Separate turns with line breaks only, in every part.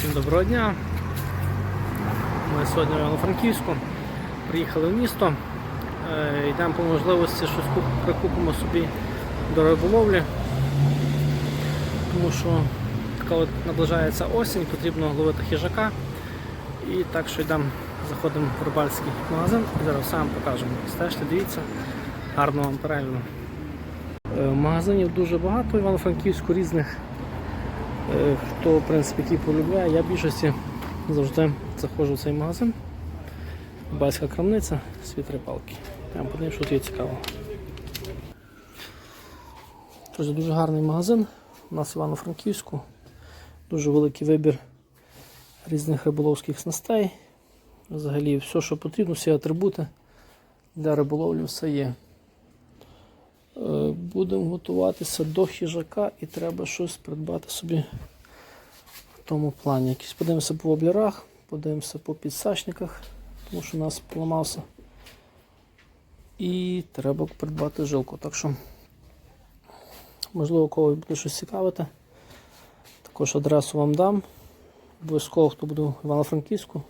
Всім доброго дня. Ми сьогодні в Івано-Франківську. Приїхали в місто. Е, Йдемо по можливості щось прикупимо собі до риболовлі. Тому що така от наближається осінь, потрібно ловити хижака. І так що йдемо, заходимо в рибальський магазин і зараз все вам покажемо. Стежте, дивіться, гарного вам перегляду. Е, Магазинів дуже багато в Івано-Франківську різних. Е, Хто в принципі який полюбляє, я в більшості завжди заходжу в цей магазин. Байська крамниця, світ рибалки. Прям подивимось, що тут є цікаво. Тож дуже гарний магазин у нас Івано-Франківську. Дуже великий вибір різних риболовських снастей. Взагалі все, що потрібно, всі атрибути для риболовлі все є. Будемо готуватися до хижака і треба щось придбати собі в тому плані. Якісь подивимося по воблерах, подивимося по підсачниках, тому що у нас поламався. І треба придбати жилку. Так що, можливо, кого буде щось цікавити. Також адресу вам дам. Обов'язково, хто буде в Івано-Франківську,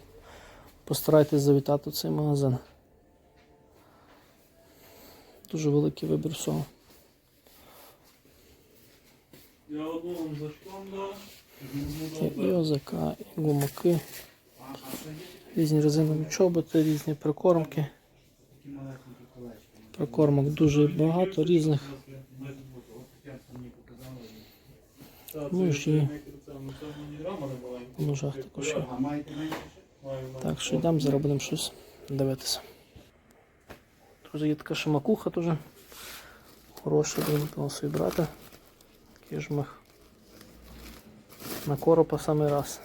постарайтесь завітати в цей магазин. Дуже великий вибір всього.
Я дав.
І ОЗК, і гумаки, різні резинові чоботи, різні прикормки. Прикормок дуже багато різних. Ну, і ножах також є. Так що йдемо, зараз будемо щось дивитися. Тут є така шамакуха теж. Хороша, будемо собі брати. Такий жмих. На коропа самий раз.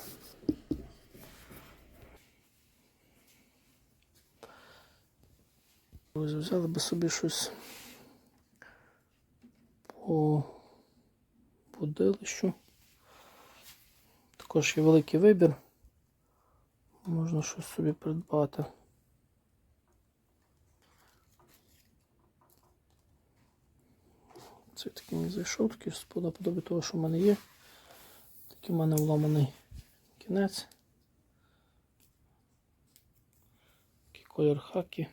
Ось взяли би собі щось по будилищу. Також є великий вибір. Можна щось собі придбати. Це такий мені зайшов, такий сподобає того, що в мене є. Такий в мене вломаний кінець. Такий колір хакі.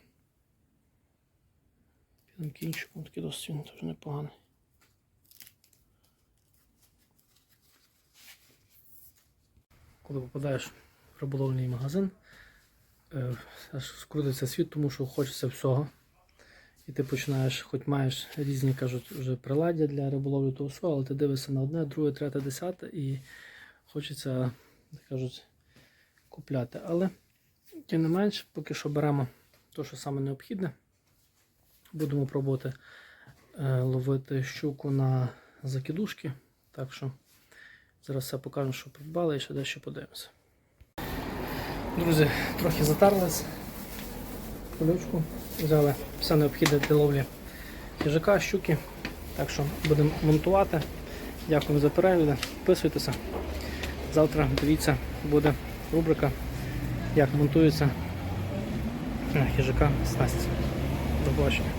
Підемо кінчиком, такий досить теж непоганий. Коли попадаєш в риболовний магазин, е, скрутиться світ, тому що хочеться всього. І ти починаєш, хоч маєш різні кажуть, вже приладдя для риболовлі того всього, але ти дивишся на одне, друге, третє, десяте і хочеться, кажуть, купляти. Але тим не менш, поки що беремо те, що саме необхідне. Будемо пробувати е, ловити щуку на закидушки. Так що зараз все покажемо, що придбали і ще дещо подивимося. Друзі, трохи затарлись колючку. Взяли все необхідне для ловлі хижака, щуки. Так що будемо монтувати. Дякую за перегляд. Підписуйтеся. Завтра дивіться, буде рубрика, як монтується е, хижака снасті. До побачення.